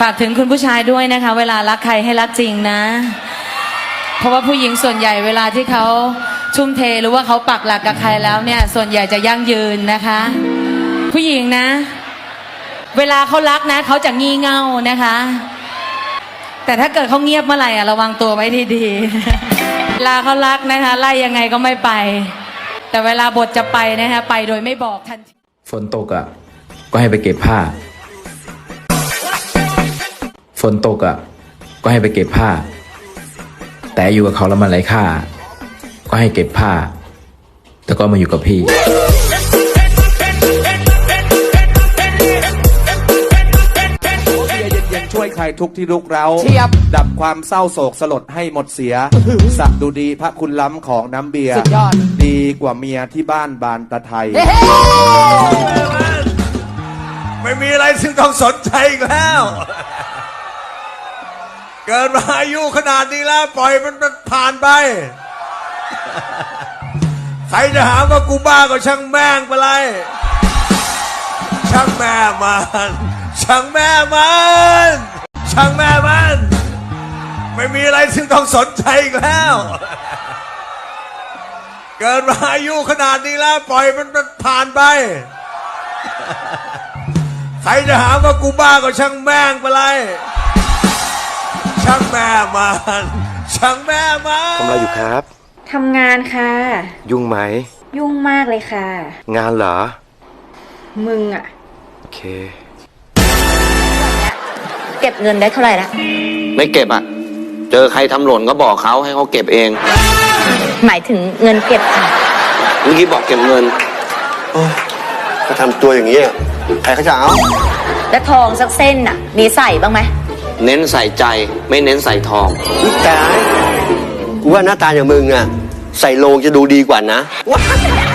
ฝากถึงคุณผู้ชายด้วยนะคะ เวลารักใครให้รักจริงนะ เพราะว่าผู้หญิงส่วนใหญ่เวลาที่เขาทุ่มเทหรือว่าเขาปักหลักกับใครแล้วเนี่ย ส่วนใหญ่จะยั่งยืนนะคะ ผู้หญิงนะ เวลาเขารักนะเขาจะงี่เง่านะคะ แต่ถ้าเกิดเขาเงียบเมื่อไหร่อะระวังตัวไว้ดีๆเวลาเขารักนะคะ ไล่ยังไงก็ไม่ไป แต่เวลาบทจะไปนะคะไปโดยไม่บอกทันทีฝนตกอะ ก็ให้ไปเก็บผ้า นตกอะ ก็ให้ไปเก็บผ้า แต่อยู่กับเขาแล้วมันไร้ค่า ก็ให้เก็บผ้าแต่ก็มาอยู่กับพี่เบียร์เย็นๆช่วยใครทุกข์ที่ลุกเร้าเทียบดับความเศร้าโศกสลดให้หมดเสีย สักดูดีพระคุณล้ำของน้ำเบียร์สุดยอด ดีกว่าเมียที่บ้านบานตะไทย ไม่มีอะไรซึ่งต้องสนใจอีกแล้ว เกิดมาอายุขนาดนี้แล้ว ปล่อยมันผ่านไป ใครจะหาว่ากูบ้าก็ช่างแม่งไปเลย ช่างแม่มัน ช่างแม่มัน ช่างแม่มัน ไม่มีอะไรซึ่ต้องสนใจอีกแล้ว เกิดมาอายุขนาดนี้แล้ว ปล่อยมันผ่านไป ใครจะหาว่ากูบ้าก็ช่างแม่งไปเลย ช่างแม่มันช่างแม่มันทำอะไรอยู่ครับ ทำงานค่ะ ยุ่งไหม ยุ่งมากเลยค่ะ งานเหรอ มึงอะโอเค เก็บเงินได้เท่าไหร่ละไม่เก็บอะ เจอใครทำหล่นก็บอกเขาให้เขาเก็บเอง หมายถึงเงินเก็บค่ะ เมื่อกี้บอกเก็บเงิน ก็ทำตัวอย่างนี้ยใครเขาจะเอา แล้วทองสักเส้นน่ะมีใส่บ้างไหม เน้นใส่ใจไม่เน้นใส่ทอง อุ๊ยตายกูว่าหน้าตาอย่างมึงอะใส่โลงจะดูดีกว่านะ ว้าย